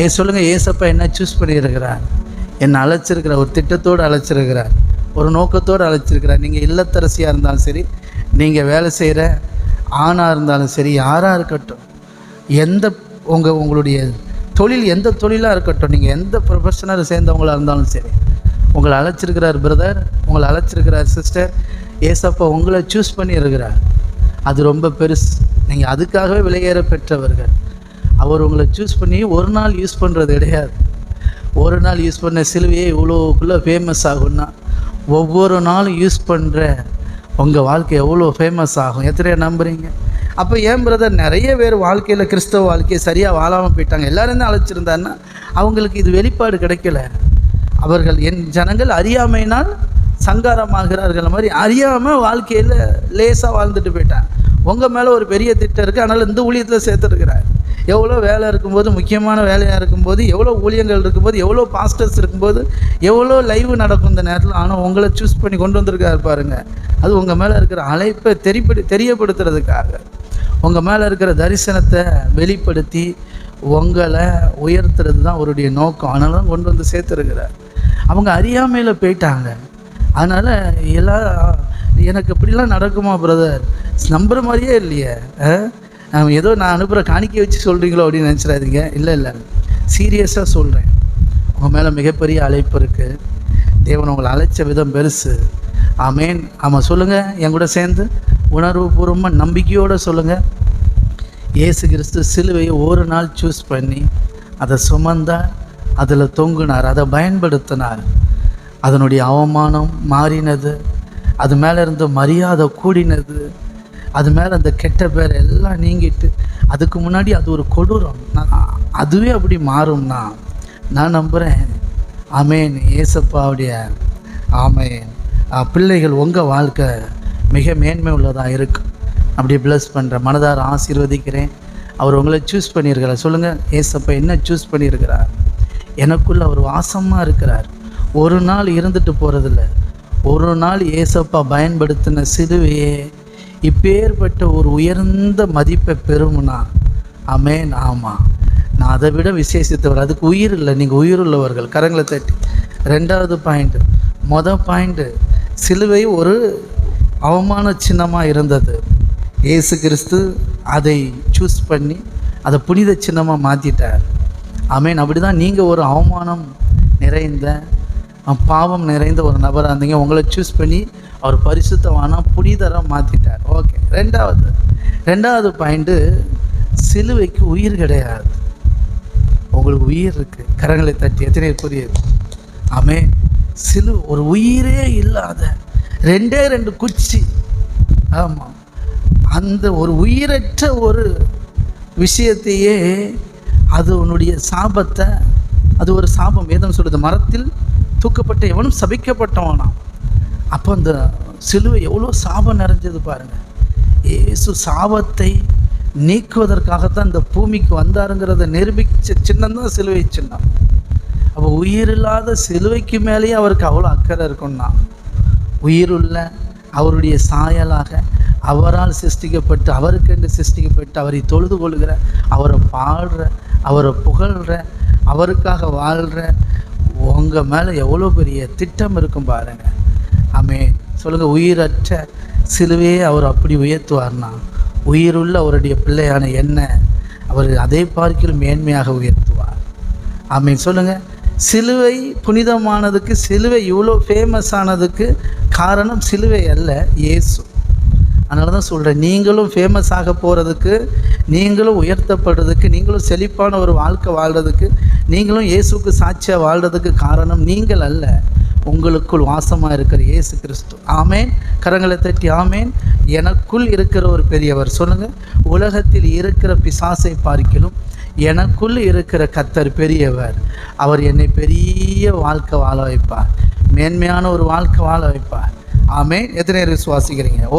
ஏ சொல்லுங்கள் ஏசப்பா என்ன சூஸ் பண்ணியிருக்கிறார்? என்னை அழைச்சிருக்கிறார் ஒரு திட்டத்தோடு அழைச்சிருக்கிறார் ஒரு நோக்கத்தோடு அழைச்சிருக்கிறார். நீங்கள் இல்லத்தரசியாக இருந்தாலும் சரி நீங்கள் வேலை செய்கிற ஆணாக இருந்தாலும் சரி யாராக இருக்கட்டும் எந்த உங்கள் உங்களுடைய தொழில் எந்த தொழிலாக இருக்கட்டும் நீங்கள் எந்த ப்ரொஃபஷனாக சேர்ந்தவங்களாக இருந்தாலும் சரி உங்களை அழைச்சிருக்கிறார் பிரதர் உங்களை அழைச்சிருக்கிறார் சிஸ்டர் ஏசப்பா உங்களை சூஸ் பண்ணியிருக்கிறார். அது ரொம்ப பெருசு. நீங்கள் அதுக்காகவே விலையேற பெற்றவர்கள். அவர் உங்களை சூஸ் பண்ணி ஒரு நாள் யூஸ் பண்ணுறது கிடையாது. ஒரு நாள் யூஸ் பண்ண சிலுவையே இவ்வளோக்குள்ளே ஃபேமஸ் ஆகும்னா ஒவ்வொரு நாளும் யூஸ் பண்ணுற உங்கள் வாழ்க்கை எவ்வளோ ஃபேமஸ் ஆகும்? எத்தனையோ நம்புறீங்க. அப்போ ஏன் பிரதர் நிறைய பேர் வாழ்க்கையில் கிறிஸ்தவ வாழ்க்கையை சரியாக வாழாமல் போயிட்டாங்க. எல்லாரும் தான் அழைச்சிருந்தாருன்னா அவங்களுக்கு இது வெளிப்பாடு கிடைக்கல. அவர்கள் என் ஜனங்கள் அறியாமையினால் சங்காரமாகிறார்கள் மாதிரி அறியாமல் வாழ்க்கையில் லேசாக வாழ்ந்துட்டு போயிட்டான் உங்கள் மேலே ஒரு பெரிய திட்டம் இருக்குது அதனால் இந்த ஊழியத்தில் சேர்த்துருக்கிறார். எவ்வளோ வேலை இருக்கும்போது முக்கியமான வேலையாக இருக்கும்போது எவ்வளோ ஊழியங்கள் இருக்கும்போது எவ்வளோ பாஸ்டர்ஸ் இருக்கும்போது எவ்வளோ லைவ் நடக்கும் இந்த நேரத்தில்? ஆனால் உங்களை சூஸ் பண்ணி கொண்டு வந்திருக்காரு பாருங்கள் அது உங்கள் மேலே இருக்கிற அழைப்பை தெரிப்படு தெரியப்படுத்துறதுக்காக. உங்கள் மேலே இருக்கிற தரிசனத்தை வெளிப்படுத்தி உங்களை உயர்த்துறது தான் அவருடைய நோக்கம். அதனால தான் கொண்டு வந்து சேர்த்துருக்கிறார். அவங்க அறியாமையில் போயிட்டாங்க. அதனால் எல்லா எனக்கு இப்படிலாம் நடக்குமா பிரதர் நம்புற மாதிரியே இல்லையே ஆ? நான் ஏதோ நான் அனுப்புகிற காணிக்கை வச்சு சொல்கிறீங்களோ அப்படின்னு நினச்சிடாதீங்க. இல்லை இல்லை. சீரியஸாக சொல்கிறேன் உங்கள் மேலே மிகப்பெரிய அழைப்பு இருக்குது தேவன் உங்களை அழைச்ச விதம் பெருசு. ஆமேன். ஆமாம் சொல்லுங்கள் என் கூட சேர்ந்து உணர்வுபூர்வமாக நம்பிக்கையோடு சொல்லுங்கள் இயேசு கிறிஸ்து சிலுவையை ஒரு நாள் சூஸ் பண்ணி அதை சுமந்தால் அதில் தொங்குனார். அதை பயன்படுத்தினார். அதனுடைய அவமானம் மாறினது. அது மேலே இருந்த மரியாதை கூடினது. அது மேலே அந்த கெட்ட பேர் எல்லாம் நீங்கிட்டு அதுக்கு முன்னாடி அது ஒரு கொடூரம். நான் அதுவே அப்படி மாறும்னா நான் நம்புகிறேன் அமேன் ஏசப்பாவுடைய ஆமேன். பிள்ளைகள் உங்கள் வாழ்க்கை மிக மேன்மை உள்ளதாக இருக்கும் அப்படி ப்ளஸ் பண்ணுற மனதார ஆசீர்வதிக்கிறேன். அவர் உங்களை சூஸ் பண்ணியிருக்கிறார். சொல்லுங்கள் ஏசப்பா என்ன சூஸ் பண்ணியிருக்கிறார்? எனக்குள்ளே அவர் வாசமாக இருக்கிறார். ஒரு நாள் இருந்துட்டு போகிறதில்ல ஒரு நாள் ஏசப்பா பயன்படுத்தின சிலுவையே இப்பேற்பட்ட ஒரு உயர்ந்த மதிப்பை பெறும்னா ஆமேன் ஆமாம் நான் அதை விட விசேஷித்தவர். அதுக்கு உயிர் இல்லை. நீங்கள் உயிர் உள்ளவர்கள். கரங்களை தட்டி. ரெண்டாவது பாயிண்ட்டு மொதல் பாயிண்ட்டு சிலுவை ஒரு அவமான சின்னமாக இருந்தது. ஏசு கிறிஸ்து அதை சூஸ் பண்ணி அதை புனித சின்னமாக மாற்றிட்டார் அமேன் அப்படி தான் நீங்கள் ஒரு அவமானம் நிறைந்த பாவம் நிறைந்த ஒரு நபராக இருந்தீங்க. உங்களை சூஸ் பண்ணி அவர் பரிசுத்தமான புனிதராக மாற்றிட்டார் ஓகே ரெண்டாவது ரெண்டாவது பாயிண்ட்டு சிலுவைக்கு உயிர் கிடையாது. உங்களுக்கு உயிர் இருக்குது கரங்களை தட்டி எத்தனை புரியுது ஆமே சிலு ஒரு உயிரே இல்லாத ரெண்டே ரெண்டு குச்சி. ஆமாம் அந்த ஒரு உயிரற்ற ஒரு விஷயத்தையே அது உன்னுடைய சாபத்தை அது ஒரு சாபம். வேதம் சொல்லுது மரத்தில் தூக்கப்பட்ட எவனும் சபிக்கப்பட்டவனாம். அப்போ அந்த சிலுவை எவ்வளோ சாபம் நிறைஞ்சது பாருங்கள் ஏசு சாபத்தை நீக்குவதற்காகத்தான் இந்த பூமிக்கு வந்தாருங்கிறத நிரூபிச்ச சின்னம் தான் சிலுவை சின்னம். அப்போ உயிரில்லாத சிலுவைக்கு மேலேயே அவருக்கு அவ்வளோ அக்கறை இருக்கும்னா. உயிருள்ள அவருடைய சாயலாக அவரால் சிருஷ்டிக்கப்பட்டு அவருக்கென்று சிருஷ்டிக்கப்பட்டு அவரை தொழுது கொள்கிற அவரை பாடுற அவரை புகழ்கிற அவருக்காக வாழ்கிற உங்கள் மேலே எவ்வளோ பெரிய திட்டம் இருக்கும் பாருங்க. ஆமே சொல்லுங்கள் உயிரற்ற சிலுவையே அவர் அப்படி உயர்த்துவார்னா? உயிருள்ள அவருடைய பிள்ளையான என்ன? அவர் அதை பார்க்கிலும் மேன்மையாக உயர்த்துவார். ஆமீன். சொல்லுங்கள் சிலுவை புனிதமானதுக்கு சிலுவை இவ்வளோ ஃபேமஸ் ஆனதுக்கு காரணம் சிலுவை அல்ல இயேசு. அதனால தான் சொல்கிறேன் நீங்களும் ஃபேமஸ் ஆக போகிறதுக்கு நீங்களும் உயர்த்தப்படுறதுக்கு நீங்களும் செழிப்பான ஒரு வாழ்க்கை வாழ்கிறதுக்கு நீங்களும் இயேசுக்கு சாட்சியாக வாழ்கிறதுக்கு காரணம் நீங்கள் அல்ல உங்களுக்குள் வாசமாக இருக்கிற இயேசு கிறிஸ்து. ஆமேன். கரங்களை தட்டி ஆமேன். எனக்குள் இருக்கிற ஒரு பெரியவர் சொல்லுங்கள் உலகத்தில் இருக்கிற பிசாசை பார்க்கிலும் எனக்குள் இருக்கிற கத்தர் பெரியவர் அவர் என்னை பெரிய வாழ்க்கை வாழ வைப்பார். மேன்மையான ஒரு வாழ்க்கை வாழ வைப்பார். ஆமேன். எத்தனை பேர் விசுவாசிக்கிறீங்க? ஓ